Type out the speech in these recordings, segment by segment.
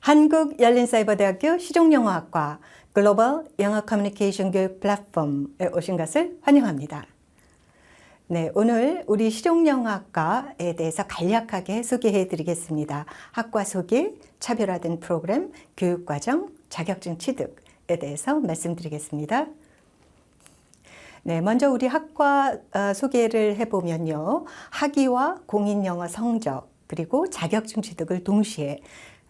한국 열린사이버대학교 시종영어학과 글로벌 영어 커뮤니케이션 교육 플랫폼에 오신 것을 환영합니다. 네, 오늘 우리 실용영어학과에 대해서 간략하게 소개해 드리겠습니다. 학과 소개, 차별화된 프로그램, 교육과정, 자격증 취득에 대해서 말씀드리겠습니다. 네, 먼저 우리 학과 어, 소개를 해보면요. 학위와 공인영어 성적, 그리고 자격증 취득을 동시에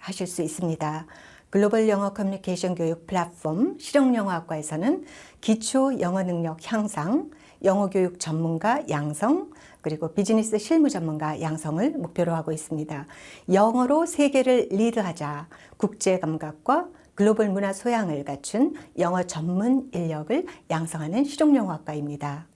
하실 수 있습니다. 글로벌 영어 커뮤니케이션 교육 플랫폼 실용영어학과에서는 기초 영어 능력 향상, 영어 교육 전문가 양성, 그리고 비즈니스 실무 전문가 양성을 목표로 하고 있습니다. 영어로 세계를 리드하자 국제 감각과 글로벌 문화 소양을 갖춘 영어 전문 인력을 양성하는 실용영어학과입니다.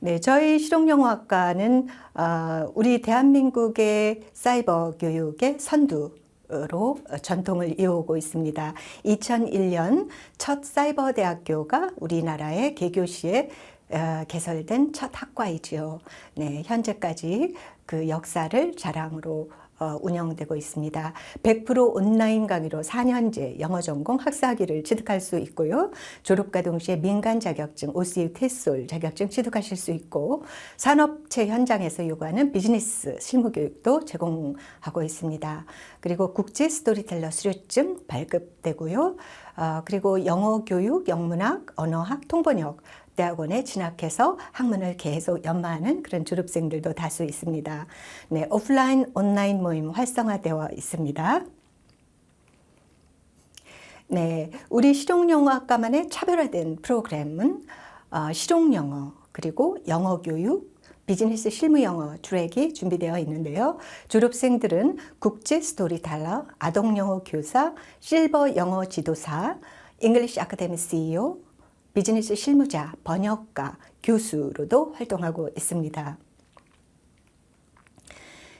네, 저희 실용영어학과는 어, 우리 대한민국의 사이버 교육의 선두 로 전통을 이어오고 있습니다. 2001년 첫 사이버 대학교가 우리나라의 개교시에 어, 개설된 첫 학과이지요. 네, 현재까지 그 역사를 자랑으로 어, 운영되고 있습니다. 100% 온라인 강의로 4년제 영어 전공 학사학위를 취득할 수 있고요. 졸업과 동시에 민간 자격증 OCU 테솔 자격증 취득하실 수 있고 산업체 현장에서 요구하는 비즈니스 실무 교육도 제공하고 있습니다. 그리고 국제 스토리텔러 수료증 발급되고요. 어, 그리고 영어 교육, 영문학, 언어학, 통번역 대학원에 진학해서 학문을 계속 연마하는 그런 졸업생들도 다수 있습니다. 네, 오프라인, 온라인 모임 활성화되어 있습니다. 네, 우리 실용영어학과만의 차별화된 프로그램은 어, 실용영어 그리고 영어 교육, 비즈니스 실무 영어 트랙이 준비되어 있는데요. 졸업생들은 국제 스토리텔러, 아동 영어 교사, 실버 영어 지도사, 잉글리시 아카데미 CEO, 비즈니스 실무자, 번역가, 교수로도 활동하고 있습니다.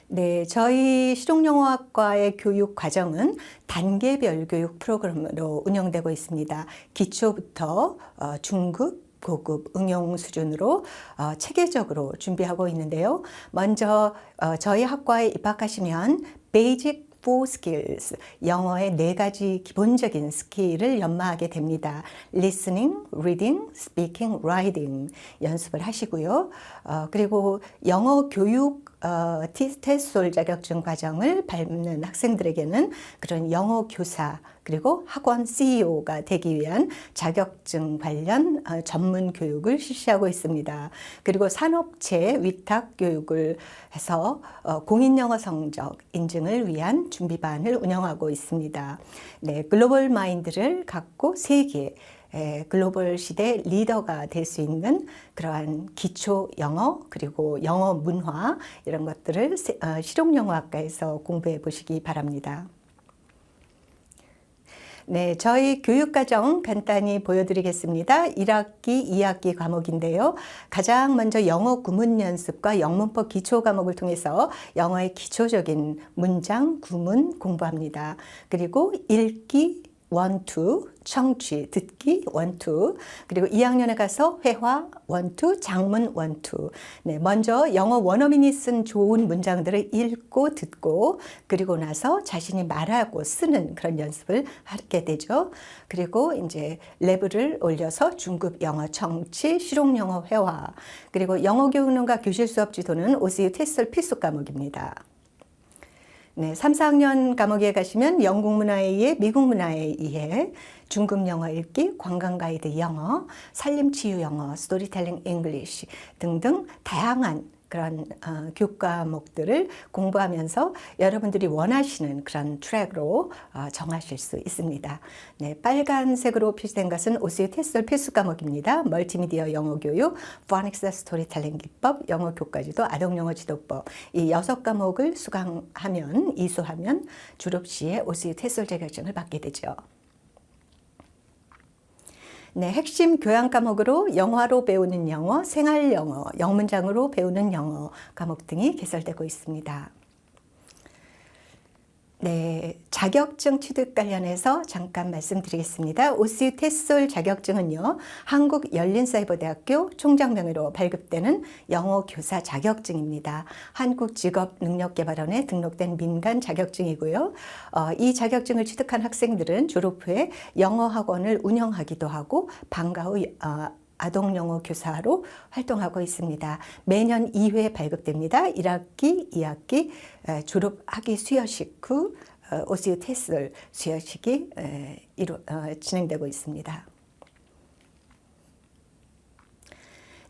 네, 저희 실용영어학과의 교육 과정은 단계별 교육 프로그램으로 운영되고 있습니다. 기초부터 어, 중급, 고급 응용 수준으로 어, 체계적으로 준비하고 있는데요. 먼저 어, 저희 학과에 입학하시면 베이직 four skills, 영어의 네 가지 기본적인 스킬을 연마하게 됩니다. listening, reading, speaking, writing 연습을 하시고요. 어, 그리고 영어 교육 어, 티스테솔 자격증 과정을 밟는 학생들에게는 그런 영어 교사 그리고 학원 CEO가 되기 위한 자격증 관련 어, 전문 교육을 실시하고 있습니다. 그리고 산업체 위탁 교육을 해서 어, 공인 영어 성적 인증을 위한 준비반을 운영하고 있습니다. 네, 글로벌 마인드를 갖고 세계 글로벌 시대 리더가 될 수 있는 그러한 기초 영어 그리고 영어 문화 이런 것들을 어, 실용영어학과에서 공부해 보시기 바랍니다. 네, 저희 교육과정 간단히 보여드리겠습니다. 1학기, 2학기 과목인데요. 가장 먼저 영어 구문 연습과 영문법 기초 과목을 통해서 영어의 기초적인 문장, 구문 공부합니다. 그리고 읽기, 원투, 청취, 듣기 원투, 그리고 2학년에 가서 회화 원투, 장문 원투. 네, 먼저 영어 원어민이 쓴 좋은 문장들을 읽고 듣고 그리고 나서 자신이 말하고 쓰는 그런 연습을 하게 되죠. 그리고 이제 레벨을 올려서 중급 영어 청취, 실용 영어 회화, 그리고 영어 교육론과 교실 수업 지도는 OCU 테스트 필수 과목입니다. 네, 3, 4학년 과목에 가시면 영국 문화에 의해 미국 문화에 의해 중급 영어 읽기, 관광 가이드 영어, 살림 치유 영어, 스토리텔링 잉글리시 등등 다양한 그런 어, 교과목들을 공부하면서 여러분들이 원하시는 그런 트랙으로 어, 정하실 수 있습니다. 네, 빨간색으로 표시된 것은 OCU 테스트 필수 과목입니다. 멀티미디어 영어 교육, 포닉스 스토리텔링 기법, 영어 교과지도, 아동 영어 지도법 이 여섯 과목을 수강하면 이수하면 졸업 시에 OCU 테스트 자격증을 받게 되죠. 네, 핵심 교양 과목으로 영화로 배우는 영어, 생활 영어, 영문장으로 배우는 영어 과목 등이 개설되고 있습니다. 네, 자격증 취득 관련해서 잠깐 말씀드리겠습니다. OCU 테솔 자격증은요, 한국열린사이버대학교 총장명의로 발급되는 영어 교사 자격증입니다. 한국직업능력개발원에 등록된 민간 자격증이고요. 어, 이 자격증을 취득한 학생들은 졸업 후에 영어 학원을 운영하기도 하고 방과 후 어, 아동 영어 교사로 활동하고 있습니다. 매년 2회 발급됩니다. 1학기, 2학기 에, 졸업 학위 수여식 후 어, 테스트 수여식이 어, 진행되고 있습니다.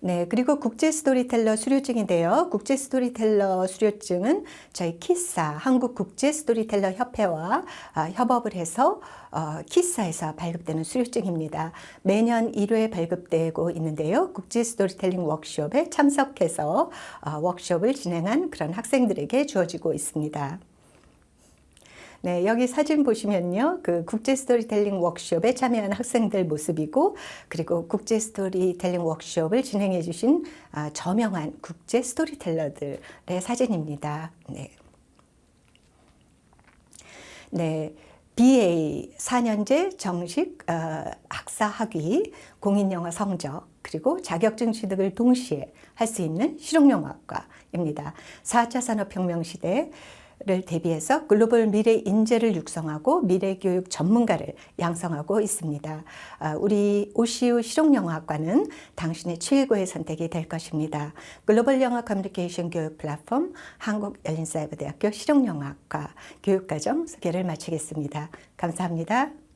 네, 그리고 국제 스토리텔러 수료증인데요. 국제 스토리텔러 수료증은 저희 키사 한국 국제 스토리텔러 협회와 아, 협업을 해서 어, 키사에서 발급되는 수료증입니다. 매년 1회 발급되고 있는데요. 국제 스토리텔링 워크숍에 참석해서 어, 워크숍을 진행한 그런 학생들에게 주어지고 있습니다. 네, 여기 사진 보시면요. 그 국제 스토리텔링 워크숍에 참여한 학생들 모습이고, 그리고 국제 스토리텔링 워크숍을 진행해 주신 아, 저명한 국제 스토리텔러들의 사진입니다. 네. 네. BA 4년제 정식 어, 학사 학위, 공인영어 성적, 그리고 자격증 취득을 동시에 할 수 있는 실용영어학과입니다. 4차 산업혁명 시대 를 대비해서 글로벌 미래 인재를 육성하고 미래 교육 전문가를 양성하고 있습니다. 아, 우리 OCU 실용영어학과는 당신의 최고의 선택이 될 것입니다. 글로벌 영어 커뮤니케이션 교육 플랫폼 한국열린사이버대학교 실용영어학과 교육과정 소개를 마치겠습니다. 감사합니다.